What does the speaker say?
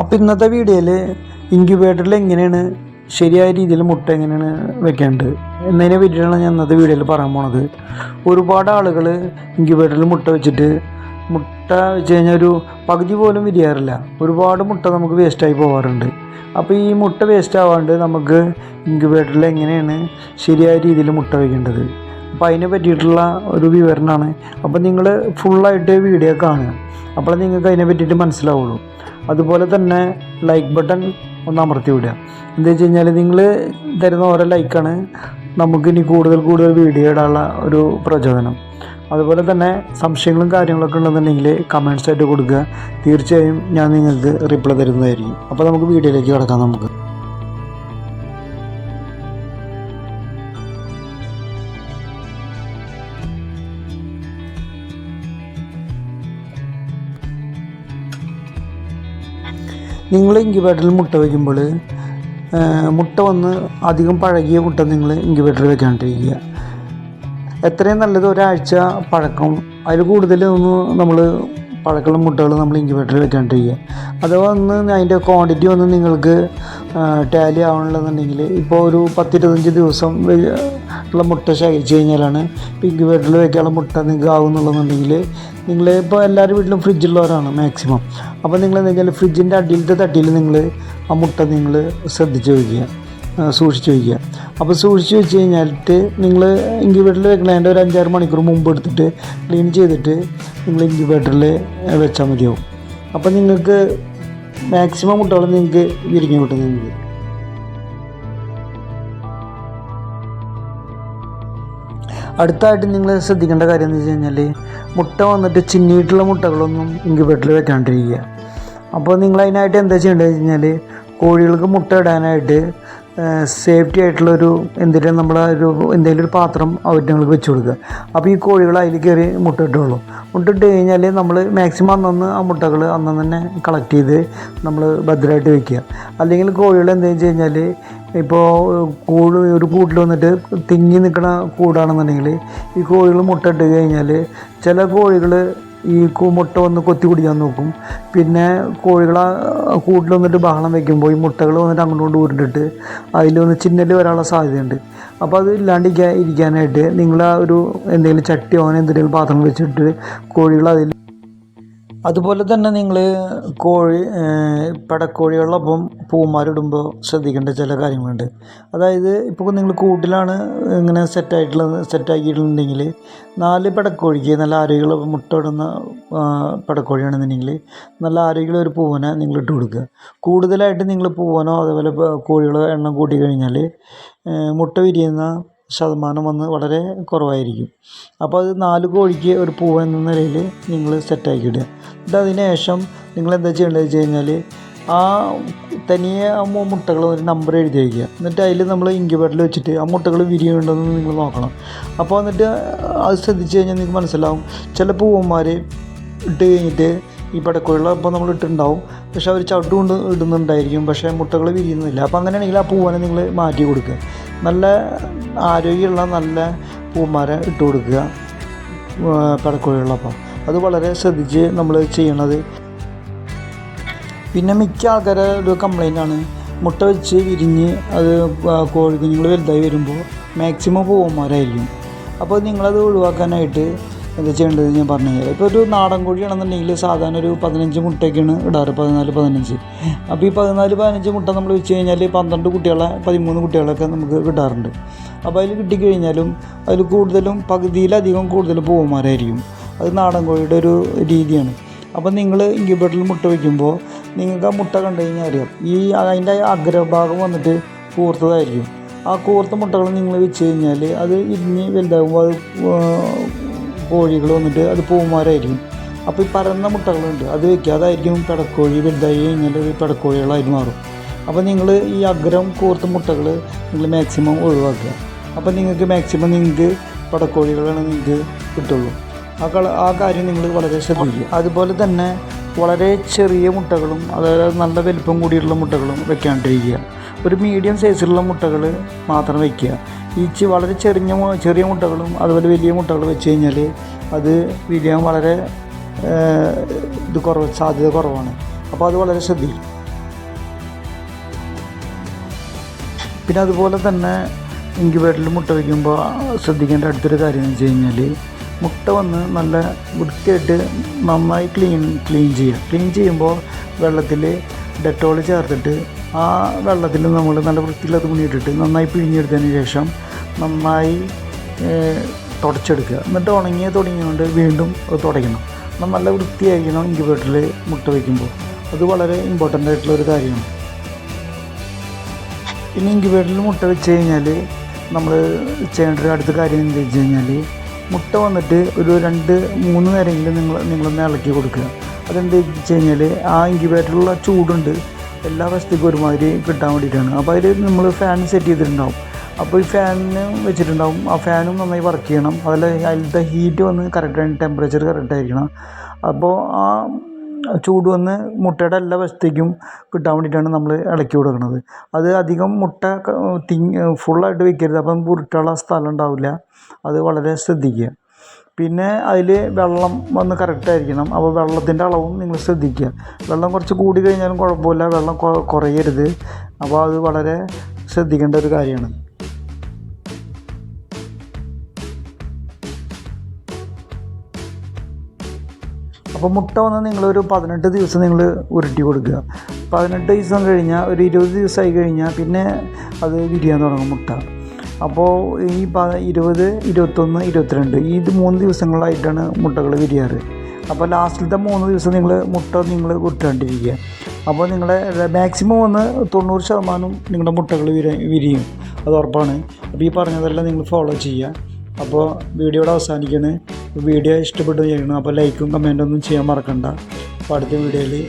അപ്പോൾ ഇന്നത്തെ വീഡിയോയിൽ ഇൻക്യുബേറ്ററിൽ എങ്ങനെയാണ് ശരിയായ രീതിയിൽ മുട്ട എങ്ങനെയാണ് വെക്കേണ്ടത്? എന്നതിനെ പറ്റിയാണ് ഞാൻ ഇന്നത്തെ വീഡിയോയിൽ പറയാൻ പോണത്. ഒരുപാട് ആളുകൾ ഇൻക്യുബേറ്ററിൽ മുട്ട വെച്ചിട്ട് മുട്ട വെച്ച് കഴിഞ്ഞാൽ ഒരു പകുതി പോലും വിരിയാറില്ല. ഒരുപാട് മുട്ട നമുക്ക് വേസ്റ്റായി പോകാറുണ്ട് അപ്പോൾ ഈ മുട്ട വേസ്റ്റ് ആവാണ്ട് നമുക്ക് ഇൻക്യുബേറ്ററിൽ എങ്ങനെയാണ് ശരിയായ രീതിയിൽ മുട്ട വയ്ക്കേണ്ടത് അപ്പോൾ അതിനെ പറ്റിയിട്ടുള്ള ഒരു വിവരണമാണ് അപ്പോൾ നിങ്ങൾ ഫുള്ളായിട്ട് വീഡിയോ കാണുക. അപ്പോൾ നിങ്ങൾക്ക് അതിനെ പറ്റിയിട്ട് മനസ്സിലാവുള്ളൂ. അതുപോലെ തന്നെ ലൈക്ക് ബട്ടൺ ഒന്ന് അമർത്തി വിടുക. എന്താ വെച്ച് കഴിഞ്ഞാൽ നിങ്ങൾ തരുന്ന ഓരോ ലൈക്കാണ് നമുക്ക് ഇനി കൂടുതൽ കൂടുതൽ വീഡിയോ ഇടാനുള്ള ഒരു പ്രചോദനം. അതുപോലെ തന്നെ സംശയങ്ങളും കാര്യങ്ങളൊക്കെ ഉണ്ടെന്നുണ്ടെങ്കിൽ കമൻസ് ആയിട്ട് കൊടുക്കുക. തീർച്ചയായും ഞാൻ നിങ്ങൾക്ക് റിപ്ലൈ തരുന്നതായിരിക്കും. അപ്പോൾ നമുക്ക് വീഡിയോയിലേക്ക് കിടക്കാം നമുക്ക്. നിങ്ങൾ ഇൻക്യുബേറ്ററിൽ മുട്ട വയ്ക്കുമ്പോൾ മുട്ട വന്ന് അധികം പഴകിയ മുട്ട നിങ്ങൾ ഇൻക്യുബേറ്ററിൽ വെക്കാണ്ടിരിക്കുക. എത്രയും നല്ലത് ഒരാഴ്ച പഴക്കം. അതിൽ കൂടുതലൊന്നും നമ്മൾ പഴക്കമുള്ള മുട്ടകളും നമ്മൾ ഇൻക്യുബേറ്ററിൽ വെക്കാണ്ടിരിക്കുക അഥവാ ഒന്ന് അതിന്റെ ക്വാണ്ടിറ്റി ഒന്ന് നിങ്ങൾക്ക് ടാലി ആവണമെന്നുണ്ടെങ്കിൽ ഇപ്പോൾ ഒരു പത്തിരുപത്തഞ്ച് ദിവസം ഉള്ള മുട്ട ശേഖരിച്ച് കഴിഞ്ഞാലാണ് ഇപ്പോൾ ഇൻക്യുബേറ്ററിൽ വെക്കാനുള്ള മുട്ട നിങ്ങൾക്ക് ആവുന്നുള്ളതെന്നുണ്ടെങ്കിൽ നിങ്ങൾ ഇപ്പോൾ എല്ലാവരും വീട്ടിലും ഫ്രിഡ്ജുള്ളവരാണ് മാക്സിമം അപ്പോൾ നിങ്ങൾ എന്തെങ്കിലും ഫ്രിഡ്ജിന്റെ അടിയിലത്തെ തട്ടിയിൽ നിങ്ങൾ ആ മുട്ട നിങ്ങൾ ശ്രദ്ധിച്ച് വയ്ക്കുക സൂക്ഷിച്ച് വയ്ക്കുക. അപ്പോൾ സൂക്ഷിച്ച് വെച്ച് കഴിഞ്ഞാലിട്ട് നിങ്ങൾ ഇൻക്യുബേറ്ററിൽ വെക്കണതിന്റെ ഒരു അഞ്ചാറ് മണിക്കൂർ മുമ്പ് എടുത്തിട്ട് ക്ലീൻ ചെയ്തിട്ട് നിങ്ങൾ ഇൻക്യുബേറ്ററിൽ വെച്ചാൽ മതിയാവും. അപ്പോൾ നിങ്ങൾക്ക് മാക്സിമം മുട്ടകൾ നിങ്ങൾക്ക് വിരിഞ്ഞു കിട്ടും നിങ്ങൾക്ക്. അടുത്തായിട്ട് നിങ്ങൾ ശ്രദ്ധിക്കേണ്ട കാര്യം എന്ന് വെച്ച് കഴിഞ്ഞാൽ മുട്ട വന്നിട്ട് ചിന്നിയിട്ടുള്ള മുട്ടകളൊന്നും ഇൻക്യുബേറ്ററിൽ വെക്കാണ്ടിരിക്കുക. അപ്പോൾ നിങ്ങൾ അതിനായിട്ട് എന്താ ചെയ്യേണ്ടത് വെച്ച് കഴിഞ്ഞാൽ കോഴികൾക്ക് മുട്ട ഇടാനായിട്ട് സേഫ്റ്റി ആയിട്ടുള്ളൊരു എന്തെങ്കിലും നമ്മൾ ഒരു എന്തെങ്കിലും ഒരു പാത്രം അവറ്റങ്ങൾക്ക് വെച്ച് കൊടുക്കുക. അപ്പോൾ ഈ കോഴികൾ അതിൽ കയറി മുട്ടയിട്ടുള്ളൂ മുട്ടയിട്ട് കഴിഞ്ഞാൽ നമ്മൾ മാക്സിമം അന്നന്ന് ആ മുട്ടകൾ അന്ന് തന്നെ കളക്ട് ചെയ്ത് നമ്മൾ ഭദ്രമായിട്ട് വെക്കുക. അല്ലെങ്കിൽ കോഴികൾ എന്തെന്ന് വെച്ച് കഴിഞ്ഞാൽ ഇപ്പോൾ കൂട് ഒരു കൂട്ടിൽ വന്നിട്ട് തിങ്ങി നിൽക്കുന്ന കൂടാണെന്നുണ്ടെങ്കിൽ ഈ കോഴികൾ മുട്ട ഇട്ട് കഴിഞ്ഞാൽ ചില കോഴികൾ ഈ മുട്ട വന്ന് കൊത്തി കുടിക്കാൻ നോക്കും. പിന്നെ കോഴികളെ കൂട്ടിൽ വന്നിട്ട് ബഹളം വെക്കുമ്പോൾ ഈ മുട്ടകൾ വന്നിട്ട് അങ്ങോട്ട് ഉരുണ്ടിട്ട് അതിൽ വന്ന് ചിന്നൽ വരാനുള്ള സാധ്യതയുണ്ട്. അപ്പോൾ അത് ഇല്ലാണ്ടിരിക്കാൻ ഇരിക്കാനായിട്ട് നിങ്ങൾ ആ ഒരു എന്തെങ്കിലും ചട്ടിയോ അങ്ങനെ എന്തെങ്കിലും പാത്രം വെച്ചിട്ട് കോഴികൾ അതിൽ അതുപോലെ തന്നെ നിങ്ങൾ കോഴി ഏഹ്, പടക്കോഴികളിലൊപ്പം പൂമാരിടുമ്പോൾ ശ്രദ്ധിക്കേണ്ട ചില കാര്യങ്ങളുണ്ട്. അതായത് ഇപ്പോൾ നിങ്ങൾ കൂട്ടിലാണ് ഇങ്ങനെ സെറ്റായിട്ടുള്ളത് സെറ്റാക്കിയിട്ടുണ്ടെങ്കിൽ നാല് പടക്കോഴിക്ക് നല്ല ആരോഗ്യമുള്ള മുട്ട ഇടുന്ന ആ, പടക്കോഴിയാണെന്നുണ്ടെങ്കിൽ നല്ല ആരോഗ്യമുള്ള ഒരു പൂവനെ നിങ്ങൾ ഇട്ട് കൊടുക്കുക. കൂടുതലായിട്ട് നിങ്ങൾ പൂവനോ അതേപോലെ കോഴികളോ എണ്ണം കൂട്ടി കഴിഞ്ഞാൽ മുട്ട വിരിയുന്ന ശതമാനം വന്ന് വളരെ കുറവായിരിക്കും. അപ്പോൾ അത് നാല് കോഴിക്ക് ഒരു പൂവ് എന്ന നിലയിൽ നിങ്ങൾ സെറ്റാക്കി ഇടുക എന്നിട്ട് അതിന് ശേഷം നിങ്ങൾ എന്താ ചെയ്യേണ്ടത് വെച്ച് കഴിഞ്ഞാൽ ആ തനിയെ ആ മുട്ടകൾ ഒരു നമ്പർ എഴുതി വയ്ക്കുക. എന്നിട്ട് അതിൽ നമ്മൾ ഇൻക്യുബേറ്ററിൽ വെച്ചിട്ട് ആ മുട്ടകൾ വിരിയുന്നുണ്ടെന്ന് നിങ്ങൾ നോക്കണം. അപ്പോൾ എന്നിട്ട് അത് ശ്രദ്ധിച്ച് കഴിഞ്ഞാൽ നിങ്ങൾക്ക് മനസ്സിലാവും. ചില പൂവന്മാർ ഇട്ട് കഴിഞ്ഞിട്ട് ഈ പടക്കുള്ള അപ്പോൾ നമ്മൾ ഇട്ടിട്ടുണ്ടാവും. പക്ഷെ അവർ ചവിട്ട് കൊണ്ട് ഇടുന്നുണ്ടായിരിക്കും. പക്ഷേ മുട്ടകൾ വിരിയുന്നില്ല. അപ്പോൾ അങ്ങനെയാണെങ്കിൽ ആ പൂവനെ നിങ്ങൾ മാറ്റി കൊടുക്കുക. നല്ല ആരോഗ്യമുള്ള നല്ല പൂമാരെ ഇട്ട് കൊടുക്കുക പടക്കോഴികളപ്പം അത് വളരെ ശ്രദ്ധിച്ച് നമ്മൾ ചെയ്യണത്. പിന്നെ മിക്ക ആൾക്കാരെ ഒരു കംപ്ലൈന്റ് ആണ് മുട്ട വെച്ച് വിരിഞ്ഞ് അത് കോഴി കുഞ്ഞുങ്ങൾ വലുതായി വരുമ്പോൾ മാക്സിമം പൂവന്മാരായിരിക്കും. അപ്പോൾ നിങ്ങളത് ഒഴിവാക്കാനായിട്ട് എന്താ ചെയ്യേണ്ടത് ഞാൻ പറഞ്ഞു തരാം. ഇപ്പോൾ ഒരു നാടൻ കോഴിയാണെന്നുണ്ടെങ്കിൽ സാധാരണ ഒരു പതിനഞ്ച് മുട്ടയൊക്കെയാണ് ഇടാറ് പതിനാല് പതിനഞ്ച്. അപ്പോൾ ഈ പതിനാല് പതിനഞ്ച് മുട്ട നമ്മൾ വെച്ച് കഴിഞ്ഞാൽ പന്ത്രണ്ട് കുട്ടികളെ പതിമൂന്ന് കുട്ടികളൊക്കെ നമുക്ക് കിട്ടാറുണ്ട്. അപ്പോൾ അതിൽ കിട്ടിക്കഴിഞ്ഞാലും അതിൽ കൂടുതലും പകുതിയിലധികം കൂടുതൽ പൂവന്മാരായിരിക്കും. അത് നാടൻ കോഴിയുടെ ഒരു രീതിയാണ്. അപ്പോൾ നിങ്ങൾ ഇൻക്യുബേറ്ററിൽ മുട്ട വയ്ക്കുമ്പോൾ നിങ്ങൾക്ക് ആ മുട്ട കണ്ടു കഴിഞ്ഞാൽ അറിയാം. ഈ അതിന്റെ അഗ്രഭാഗം വന്നിട്ട് കൂർത്തതായിരിക്കും. ആ കൂർത്ത മുട്ടകൾ നിങ്ങൾ വെച്ച് കഴിഞ്ഞാൽ അത് ഇരിഞ്ഞ് വലുതാകുമ്പോൾ അത് കോഴികൾ വന്നിട്ട് അത് പൂമാരായിരിക്കും അപ്പോൾ ഈ പരന്ന മുട്ടകളുണ്ട് അത് വയ്ക്കുക അതായിരിക്കും പെടക്കോഴി വലുതായി കഴിഞ്ഞാൽ അത് പിടക്കോഴികളായി മാറും. അപ്പോൾ നിങ്ങൾ ഈ അഗ്രം കൂർത്ത മുട്ടകൾ നിങ്ങൾ മാക്സിമം ഒഴിവാക്കുക. അപ്പോൾ നിങ്ങൾക്ക് മാക്സിമം നിങ്ങൾക്ക് പടക്കോഴികളാണ് നിങ്ങൾക്ക് കിട്ടുള്ളൂ. ആ കള ആ കാര്യം നിങ്ങൾ വളരെ ശ്രദ്ധിക്കുക. അതുപോലെ തന്നെ വളരെ ചെറിയ മുട്ടകളും അതായത് നല്ല വലിപ്പം കൂടിയുള്ള മുട്ടകളും വെക്കാണ്ടിരിക്കുക. ഒരു മീഡിയം സൈസിലുള്ള മുട്ടകൾ മാത്രം വെക്കുക. ഈച്ച് വളരെ ചെറിയ ചെറിയ മുട്ടകളും അതുപോലെ വലിയ മുട്ടകളും വെച്ച് കഴിഞ്ഞാൽ അത് വിരിയാൻ വളരെ ഇത് കുറവ് സാധ്യത കുറവാണ്. അപ്പോൾ അത് വളരെ ശ്രദ്ധിക്കും പിന്നെ അതുപോലെ തന്നെ ഇൻക്യുബേറ്ററിൽ മുട്ട വയ്ക്കുമ്പോൾ ശ്രദ്ധിക്കേണ്ട അടുത്തൊരു കാര്യം എന്ന് വെച്ച് കഴിഞ്ഞാൽ മുട്ട വന്ന് നല്ല വൃത്തിയായിട്ട് നന്നായി ക്ലീൻ ക്ലീൻ ചെയ്യുക ക്ലീൻ ചെയ്യുമ്പോൾ വെള്ളത്തിൽ ഡെറ്റോൾ ചേർത്തിട്ട് ആ വെള്ളത്തിൽ നമ്മൾ നല്ല വൃത്തിയുള്ള തുണി ഇട്ടിട്ട് നന്നായി പിഴിഞ്ഞെടുത്തതിന് ശേഷം നന്നായി തുടച്ചെടുക്കുക. എന്നിട്ട് ഉണങ്ങിയ തുടങ്ങിയുകൊണ്ട് വീണ്ടും അത് തുടയ്ക്കണം. നല്ല വൃത്തിയായിരിക്കണം ഇൻക്യുബേറ്ററിൽ മുട്ട വയ്ക്കുമ്പോൾ. അത് വളരെ ഇമ്പോർട്ടന്റ് ആയിട്ടുള്ള ഒരു കാര്യമാണ്. പിന്നെ ഇൻക്യുബേറ്ററിൽ മുട്ട വെച്ച് കഴിഞ്ഞാൽ നമ്മൾ ചെയ്യേണ്ട ഒരു അടുത്ത കാര്യം എന്താ വെച്ച് കഴിഞ്ഞാൽ മുട്ട വന്നിട്ട് ഒരു രണ്ട് മൂന്ന് നേരമെങ്കിലും നിങ്ങൾ നിങ്ങളൊന്ന് ഇളക്കി കൊടുക്കുക. അതെന്താ വെച്ച് കഴിഞ്ഞാൽ ആ ഇൻക്യുബേറ്ററിലുള്ള ചൂടുണ്ട്. എല്ലാ വശത്തേക്കും ഒരുമാതിരി കിട്ടാൻ വേണ്ടിയിട്ടാണ്. അപ്പോൾ അതിൽ നമ്മൾ ഫാൻ സെറ്റ് ചെയ്തിട്ടുണ്ടാവും. അപ്പോൾ ഈ ഫാനിന് വെച്ചിട്ടുണ്ടാവും. ആ ഫാനും നന്നായി വർക്ക് ചെയ്യണം. അതിൽ അതിലത്തെ ഹീറ്റ് വന്ന് കറക്റ്റായിട്ട് ടെമ്പറേച്ചർ കറക്റ്റായിരിക്കണം അപ്പോൾ ആ ചൂട് വന്ന് മുട്ടയുടെ എല്ലാ വശത്തേക്കും കിട്ടാൻ വേണ്ടിയിട്ടാണ് നമ്മൾ ഇളക്കി കൊടുക്കുന്നത്. അത് അധികം മുട്ട തിങ് ഫുള്ളായിട്ട് വെക്കരുത്. അപ്പം പുരുട്ടുള്ള സ്ഥലം ഉണ്ടാവില്ല. അത് വളരെ ശ്രദ്ധിക്കുക. പിന്നെ അതിൽ വെള്ളം വന്ന് കറക്റ്റായിരിക്കണം അപ്പോൾ വെള്ളത്തിന്റെ അളവും നിങ്ങൾ ശ്രദ്ധിക്കുക. വെള്ളം കുറച്ച് കൂടി കഴിഞ്ഞാലും കുഴപ്പമില്ല. വെള്ളം കുറയരുത്. അപ്പോൾ അത് വളരെ ശ്രദ്ധിക്കേണ്ട ഒരു കാര്യമാണ്. അപ്പോൾ മുട്ട വന്ന് നിങ്ങളൊരു പതിനെട്ട് ദിവസം നിങ്ങൾ ഉരുട്ടി കൊടുക്കുക. പതിനെട്ട് ദിവസം കഴിഞ്ഞാൽ ഒരു ഇരുപത് ദിവസമായി കഴിഞ്ഞാൽ പിന്നെ അത് വിരിയാൻ തുടങ്ങും മുട്ട. അപ്പോൾ ഈ ഇരുപത് ഇരുപത്തൊന്ന് ഇരുപത്തിരണ്ട് ഈ ഇത് മൂന്ന് ദിവസങ്ങളായിട്ടാണ് മുട്ടകൾ വിരിയാറ്. അപ്പോൾ ലാസ്റ്റിലത്തെ മൂന്ന് ദിവസം നിങ്ങൾ മുട്ട നിങ്ങൾ ഉരുട്ടാണ്ടിരിക്കുക അപ്പോൾ നിങ്ങളുടെ മാക്സിമം ഒന്ന് തൊണ്ണൂറ് ശതമാനം നിങ്ങളുടെ മുട്ടകൾ വിര വിരിയും. അത് ഉറപ്പാണ്. അപ്പോൾ ഈ പറഞ്ഞതെല്ലാം നിങ്ങൾ ഫോളോ ചെയ്യുക. അപ്പോൾ വീഡിയോയുടെ അവസാനിക്കുകയാണ്. വീഡിയോ ഇഷ്ടപ്പെട്ടു ചെയ്യണം അപ്പോൾ ലൈക്കും കമന്റൊന്നും ചെയ്യാൻ മറക്കണ്ട. അപ്പോൾ അടുത്ത വീഡിയോയിൽ